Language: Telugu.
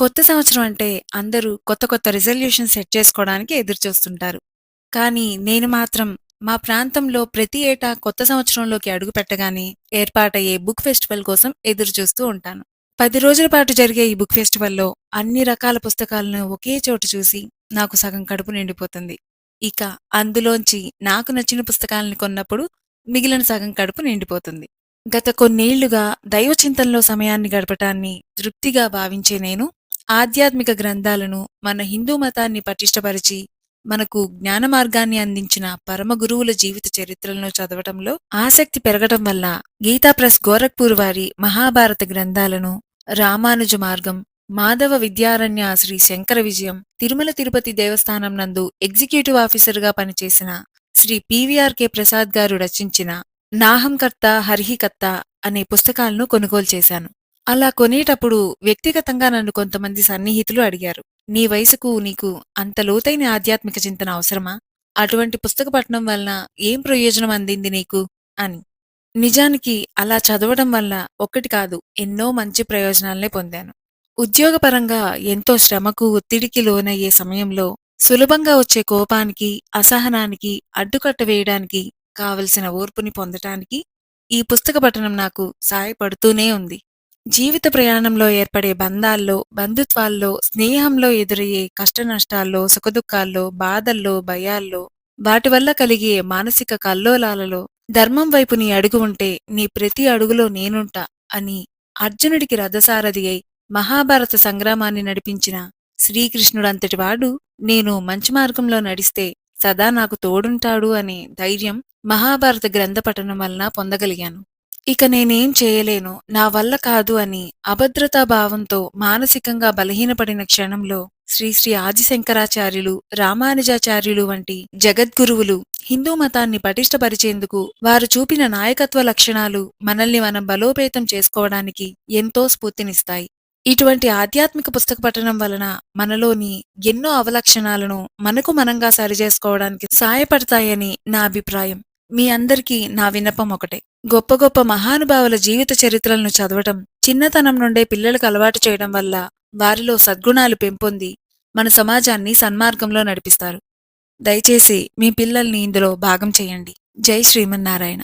కొత్త సంవత్సరం అంటే అందరూ కొత్త కొత్త రిజల్యూషన్ సెట్ చేసుకోవడానికి ఎదురుచూస్తుంటారు. కానీ నేను మాత్రం మా ప్రాంతంలో ప్రతి ఏటా కొత్త సంవత్సరంలోకి అడుగు పెట్టగానే ఏర్పాటయ్యే బుక్ ఫెస్టివల్ కోసం ఎదురుచూస్తూ ఉంటాను. పది రోజుల పాటు జరిగే ఈ బుక్ ఫెస్టివల్‌లో అన్ని రకాల పుస్తకాలను ఒకే చోటు చూసి నాకు సగం కడుపు నిండిపోతుంది. ఇక అందులోంచి నాకు నచ్చిన పుస్తకాలను కొన్నప్పుడు మిగిలిన సగం కడుపు నిండిపోతుంది. గత కొన్నేళ్ళుగా దైవ చింతనలో సమయాన్ని గడపటాన్ని తృప్తిగా భావించే నేను ఆధ్యాత్మిక గ్రంథాలను మన హిందూ మతాన్ని పటిష్టపరిచి మనకు జ్ఞాన మార్గాన్ని అందించిన పరమ గురువుల జీవిత చరిత్రలను చదవటంలో ఆసక్తి పెరగటం వల్ల గీతా ప్రెస్ గోరఖ్పూర్ వారి మహాభారత గ్రంథాలను రామానుజ మార్గం మాధవ విద్యారణ్య శ్రీ శంకర విజయం తిరుమల తిరుపతి దేవస్థానం నందు ఎగ్జిక్యూటివ్ ఆఫీసర్గా పనిచేసిన శ్రీ పివిఆర్కే ప్రసాద్ గారు రచించిన నాహంకర్త హరిహికర్త అనే పుస్తకాలను కొనుగోలు చేశాను. అలా కొనేటప్పుడు వ్యక్తిగతంగా నన్ను కొంతమంది సన్నిహితులు అడిగారు. నీ వయసుకు నీకు అంత లోతైన ఆధ్యాత్మిక చింతన అవసరమా? అటువంటి పుస్తక పఠనం వలన ఏం ప్రయోజనం అందింది నీకు? అని. నిజానికి అలా చదవడం వల్ల ఒక్కటి కాదు ఎన్నో మంచి ప్రయోజనాలనే పొందాను. ఉద్యోగపరంగా ఎంతో శ్రమకు ఒత్తిడికి లోనయ్యే సమయంలో సులభంగా వచ్చే కోపానికి అసహనానికి అడ్డుకట్ట వేయడానికి కావలసిన ఓర్పుని పొందటానికి ఈ పుస్తక పఠనం నాకు సాయపడుతూనే ఉంది. జీవిత ప్రయాణంలో ఏర్పడే బంధాల్లో బంధుత్వాల్లో స్నేహంలో ఎదురయ్యే కష్టనష్టాల్లో సుఖదుఖాల్లో బాధల్లో భయాల్లో వాటి వల్ల కలిగే మానసిక కల్లోలాలలో ధర్మం వైపు నీ అడుగు ఉంటే నీ ప్రతి అడుగులో నేనుంటా అని అర్జునుడికి రథసారథి అయి మహాభారత సంగ్రామాన్ని నడిపించిన శ్రీకృష్ణుడంతటివాడు నేను మంచి మార్గంలో నడిస్తే సదా నాకు తోడుంటాడు అనే ధైర్యం మహాభారత గ్రంథ పఠనం వలన పొందగలిగాను. ఇక నేనేం చేయలేను నా వల్ల కాదు అని అభద్రతా భావంతో మానసికంగా బలహీనపడిన క్షణంలో శ్రీశ్రీ ఆదిశంకరాచార్యులు రామానుజాచార్యులు వంటి జగద్గురువులు హిందూ మతాన్ని పటిష్టపరిచేందుకు వారు చూపిన నాయకత్వ లక్షణాలు మనల్ని మనం బలోపేతం చేసుకోవడానికి ఎంతో స్ఫూర్తినిస్తాయి. ఇటువంటి ఆధ్యాత్మిక పుస్తక పఠనం వలన మనలోని ఎన్నో అవలక్షణాలను మనకు మనంగా సరిచేసుకోవడానికి సాయపడతాయని నా అభిప్రాయం. మీ అందరికీ నా విన్నపం ఒకటే. గొప్ప గొప్ప మహానుభావుల జీవిత చరిత్రలను చదవటం చిన్నతనం నుండే పిల్లలకు అలవాటు చేయడం వల్ల వారిలో సద్గుణాలు పెంపొంది మన సమాజాన్ని సన్మార్గంలో నడిపిస్తారు. దయచేసి మీ పిల్లల్ని ఇందులో భాగం చేయండి. జై శ్రీమన్నారాయణ.